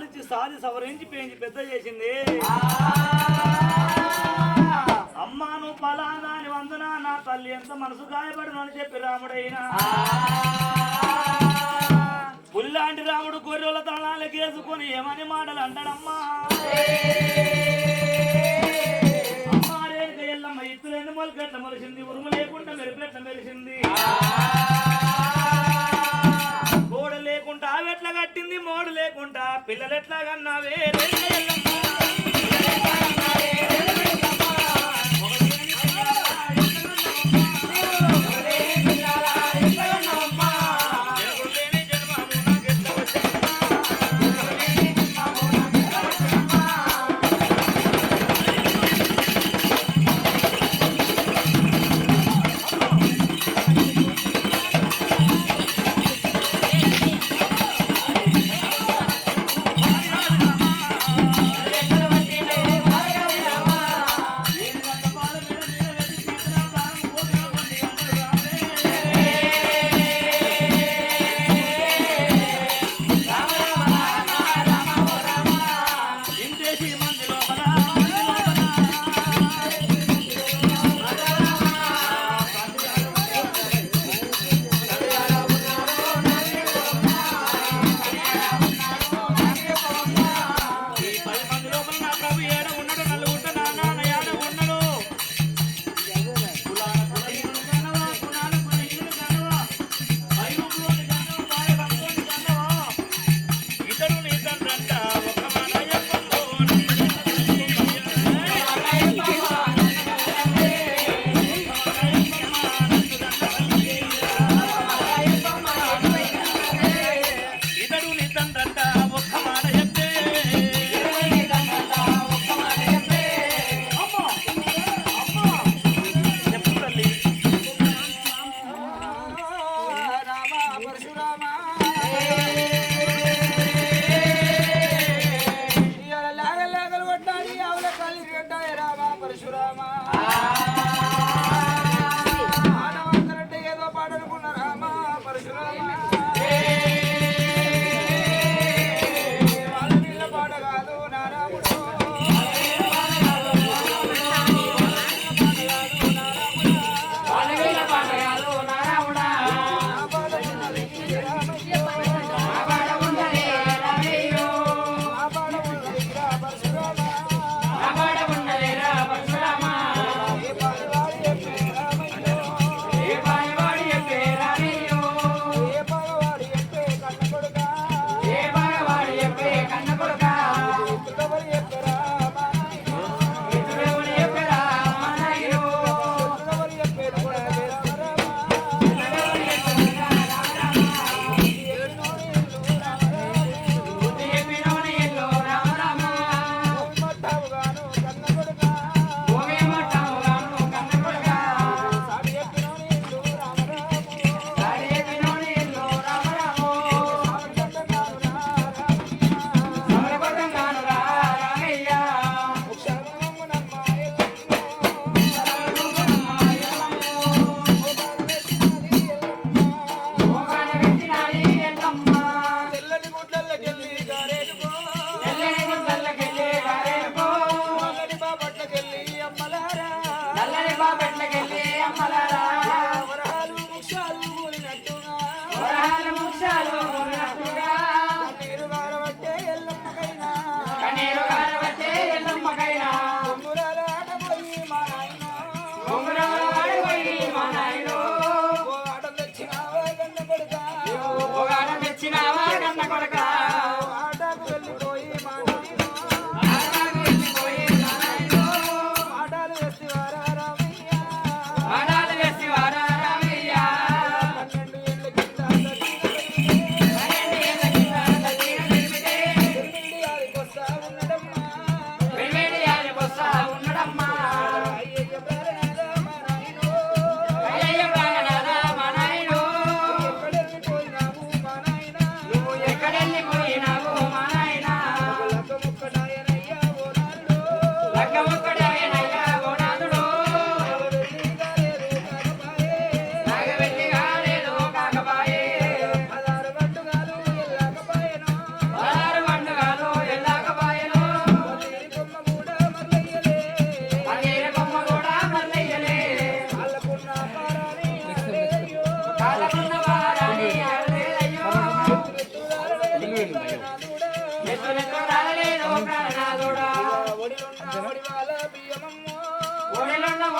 మోసింది సాది సవరించి పెంచి పెద్ద చేసింది. అమ్మా నువ్వు పలానా అని వందన నా తల్లి ఎంత మనసు గాయపడను అని చెప్పి రాముడైనా. పుల్లాంటి రాముడు గొర్రెల తలాలు వేసుకొని ఏమని మాటలు అంటాడమ్మా? అమ్మా రేణుక ఎల్లమ్మ ఇత్తులేని మొలకెట్ల మొలిసింది ఉరుము లేకుండా మెరుపెట్ల మెలిసింది. గోడ లేకుండా ఎట్లా కట్టింది? మోడు లేకుండా పిల్లలెట్లా కన్నావే?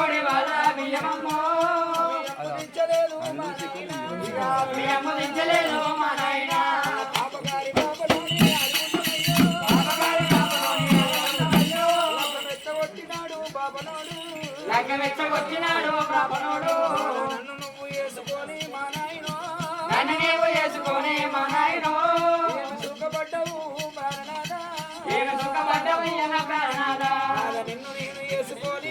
కోడి వాళ్ళ బియ్యమమ్మో. బియ్యమ్మ దించలేదు మా నాయన. మెచ్చగొచ్చినాడు పాపనోడు నన్ను నువ్వు నిన్ను నేను వేసుకొని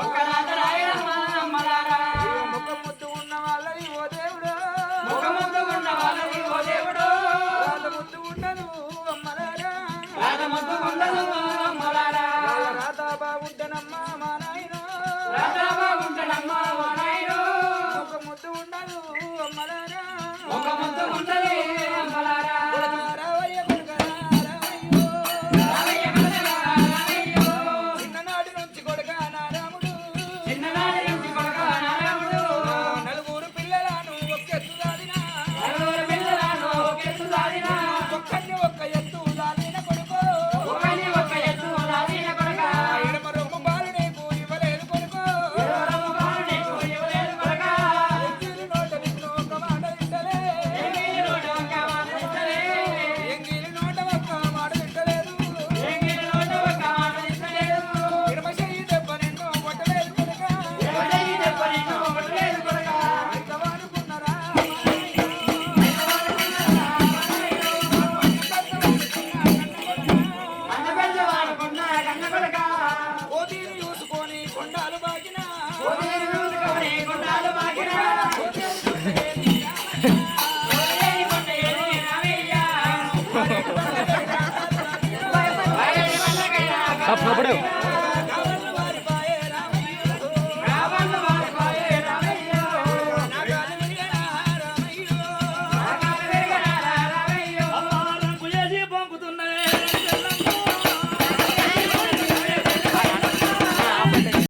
ಪಕ್ಕ